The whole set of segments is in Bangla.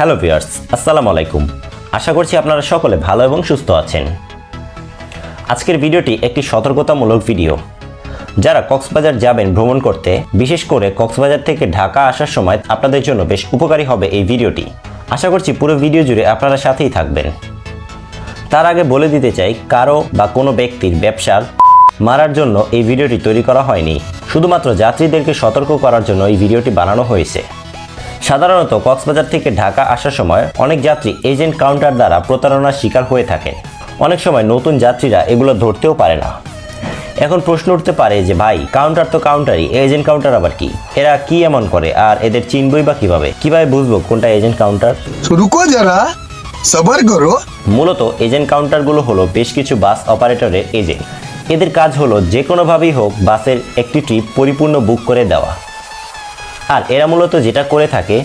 হ্যালো ভিউয়ার্স, আসসালামু আলাইকুম। আশা করছি আপনারা সকলে ভালো এবং সুস্থ আছেন। আজকের ভিডিওটি একটি সতর্কতামূলক ভিডিও। যারা কক্সবাজার যাবেন ভ্রমণ করতে, বিশেষ করে কক্সবাজার থেকে ঢাকা আসার সময় আপনাদের জন্য বেশ উপকারী হবে এই ভিডিওটি। আশা করছি পুরো ভিডিও জুড়ে আপনারা সাথেই থাকবেন। তার আগে বলে দিতে চাই, কারও বা কোনো ব্যক্তির ব্যবসার মারার জন্য এই ভিডিওটি তৈরি করা হয়নি। শুধুমাত্র যাত্রীদেরকে সতর্ক করার জন্য এই ভিডিওটি বানানো হয়েছে। সাধারণত কক্সবাজার থেকে ঢাকা আসার সময় অনেক যাত্রী এজেন্ট কাউন্টার দ্বারা প্রতারণার শিকার হয়ে থাকে। অনেক সময় নতুন যাত্রীরা এগুলো ধরতেও পারে না। এখন প্রশ্ন উঠতে পারে যে ভাই কাউন্টার তো কাউন্টারই এজেন্ট কাউন্টার আবার কি? এরা কি এমন করে? আর এদের চিনবই বা কীভাবে? কীভাবে বুঝব কোনটা এজেন্ট কাউন্টার? শুরু রুকো যারা সবার করো। মূলত এজেন্ট কাউন্টারগুলো হলো বেশ কিছু বাস অপারেটরের এজেন্ট। এদের কাজ হলো যে কোনোভাবেই হোক বাসের একটি ট্রিপ পরিপূর্ণ বুক করে দেওয়া। আর এরা মূলত যেটা করে থাকে,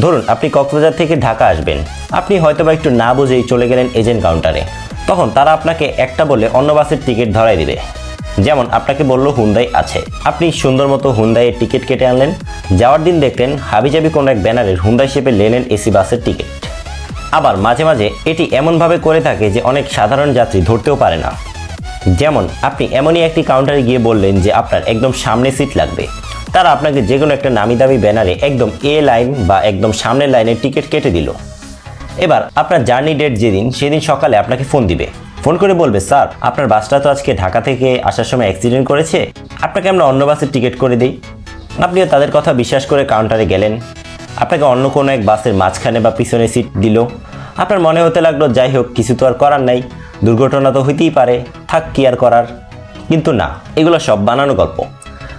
ধরুন আপনি কক্সবাজার থেকে ঢাকা আসবেন, আপনি হয়তোবা একটু না বুঝেই চলে গেলেন এজেন্ট কাউন্টারে। তখন তারা আপনাকে একটা বলে অন্য বাসের টিকিট ধরাই দিবে। যেমন আপনাকে বলল হুন্দাই আছে। আপনি সুন্দর মতো হুন্দাইয়ের টিকিট কেটে আনলেন। যাওয়ার দিন দেখলেন হাবিজাবি কোনো এক ব্যানারের হুন্দাই শেপে লেনেন এসি বাসের টিকিট। আবার মাঝে মাঝে এটি এমনভাবে করে থাকে যে অনেক সাধারণ যাত্রী ধরতেও পারে না। যেমন আপনি এমনই একটি কাউন্টারে গিয়ে বললেন যে আপনার একদম সামনে সিট লাগবে। তারা আপনাকে যে কোনো একটা নামি দামি ব্যানারে একদম এ লাইন বা একদম সামনের লাইনের টিকিট কেটে দিল। এবার আপনার জার্নি ডেট যেদিন, সেদিন সকালে আপনাকে ফোন দিবে। ফোন করে বলবে, স্যার, আপনার বাসটা তো আজকে ঢাকা থেকে আসার সময় অ্যাক্সিডেন্ট করেছে। আপনাকে আমরা অন্য বাসের টিকিট করে দিই। আপনিও তাদের কথা বিশ্বাস করে কাউন্টারে গেলেন। আপনাকে অন্য কোনো এক বাসের মাঝখানে বা পিছনে সিট দিল। আপনার মনে হতে লাগল, যাই হোক, কিছু তো আর করার নাই। দুর্ঘটনা তো হইতেই পারে। থাক, কি আর করার? কিন্তু না, এগুলো সব বানানো গল্প।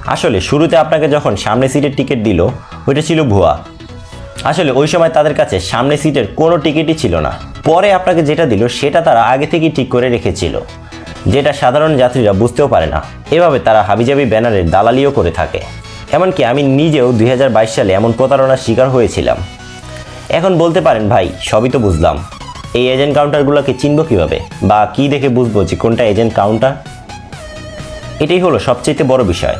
আসলে শুরুতে আপনাকে যখন সামনে সিটের টিকিট দিল, ওইটা ছিল ভুয়া। আসলে ওই সময় তাদের কাছে সামনে সিটের কোনো টিকিটই ছিল না। পরে আপনাকে যেটা দিল, সেটা তারা আগে থেকেই ঠিক করে রেখেছিল। যেটা সাধারণ যাত্রীরা বুঝতেও পারে না। এভাবে তারা হাবিজাবি ব্যানারের দালালিও করে থাকে। এমনকি আমি নিজেও দুই হাজার বাইশ সালে এমন প্রতারণার শিকার হয়েছিলাম। এখন বলতে পারেন, ভাই, সবই তো বুঝলাম। এই এজেন্ট কাউন্টারগুলোকে চিনব কীভাবে? বা কি দেখে বুঝব যে কোনটা এজেন্ট কাউন্টার? এটাই হলো সবচেয়ে বড় বিষয়।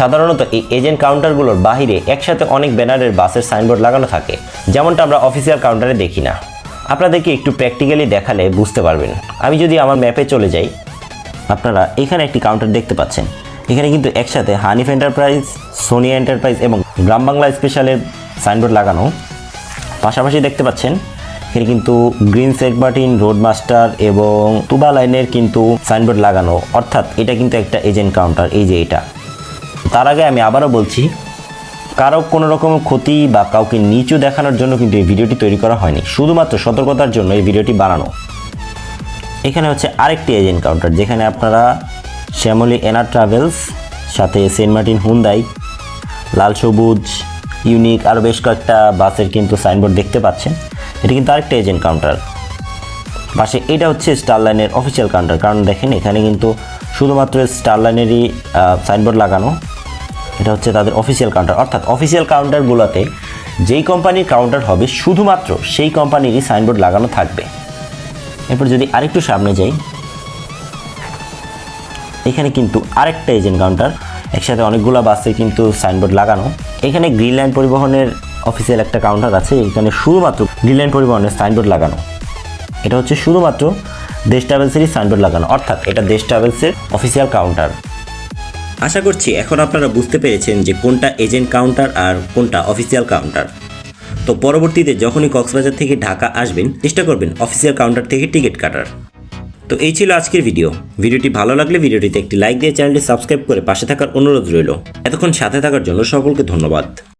সাধারণত এই এজেন্ট কাউন্টারগুলোর বাহিরে একসাথে অনেক ব্যানারের বাসের সাইনবোর্ড লাগানো থাকে, যেমনটা আমরা অফিসিয়াল কাউন্টারে দেখি না। আপনাদেরকে একটু প্র্যাকটিক্যালি দেখালে বুঝতে পারবেন। আমি যদি আমার ম্যাপে চলে যাই, আপনারা এখানে একটি কাউন্টার দেখতে পাচ্ছেন। এখানে কিন্তু একসাথে হানিফ এন্টারপ্রাইজ সোনিয়া এন্টারপ্রাইজ এবং গ্রাম বাংলা স্পেশালের সাইনবোর্ড লাগানো। পাশাপাশি দেখতে পাচ্ছেন, এখানে কিন্তু গ্রিন সেকবার্টিন রোডমাস্টার এবং তুবা লাইনের কিন্তু সাইনবোর্ড লাগানো। অর্থাৎ এটা কিন্তু একটা এজেন্ট কাউন্টার, এই যে এটা। তার আগে আমি আবারও বলছি, কারও কোনো রকম ক্ষতি বা কাউকে নিচু দেখানোর জন্য কিন্তু এই ভিডিওটি তৈরি করা হয়নি। শুধুমাত্র সতর্কতার জন্য এই ভিডিওটি বানানো। এখানে হচ্ছে আরেকটি এজেন্ট কাউন্টার, যেখানে আপনারা শ্যামলী এনার ট্রাভেলস, সাথে সেন্ট মার্টিন হুন্দাই, লাল সবুজ, ইউনিক আরও বেশ কয়েকটা বাসের কিন্তু সাইনবোর্ড দেখতে পাচ্ছেন। এটা কিন্তু আরেকটা এজেন্ট কাউন্টার। পাশে এটা হচ্ছে স্টার লাইনের অফিসিয়াল কাউন্টার, কারণ দেখেন এখানে কিন্তু শুধুমাত্র স্টার লাইনেরই সাইনবোর্ড লাগানো। এটা হচ্ছে তাদের অফিসিয়াল কাউন্টার অর্থাৎ অফিসিয়াল কাউন্টারগুলোতে যেই কোম্পানির কাউন্টার হবে, শুধুমাত্র সেই কোম্পানিরই সাইনবোর্ড লাগানো থাকবে। এরপর যদি আরেকটু সামনে যাই, এখানে কিন্তু আরেকটা এজেন্ট কাউন্টার একসাথে অনেকগুলো বাসে কিন্তু সাইনবোর্ড লাগানো। এখানে গ্রিন লাইন পরিবহনের অফিসিয়াল একটা কাউন্টার আছে, এখানে শুধুমাত্র গ্রিন লাইন পরিবহনের সাইনবোর্ড লাগানো। এটা হচ্ছে শুধুমাত্র দেশ ট্রাভেলসেরই সাইনবোর্ড লাগানো। অর্থাৎ এটা দেশ ট্রাভেলসের অফিসিয়াল কাউন্টার আশা করছি এখন আপনারা বুঝতে পেরেছেন যে কোনটা এজেন্ট কাউন্টার আর কোনটা অফিসিয়াল কাউন্টার। তো পরবর্তীতে যখনই কক্সবাজার থেকে ঢাকা আসবেন, চেষ্টা করবেন অফিসিয়াল কাউন্টার থেকে টিকিট কাটার। তো এই ছিল আজকের ভিডিও। ভিডিওটি ভালো লাগলে ভিডিওটিতে একটি লাইক দিয়ে চ্যানেলটি সাবস্ক্রাইব করে পাশে থাকার অনুরোধ রইল। এতক্ষণ সাথে থাকার জন্য সকলকে ধন্যবাদ।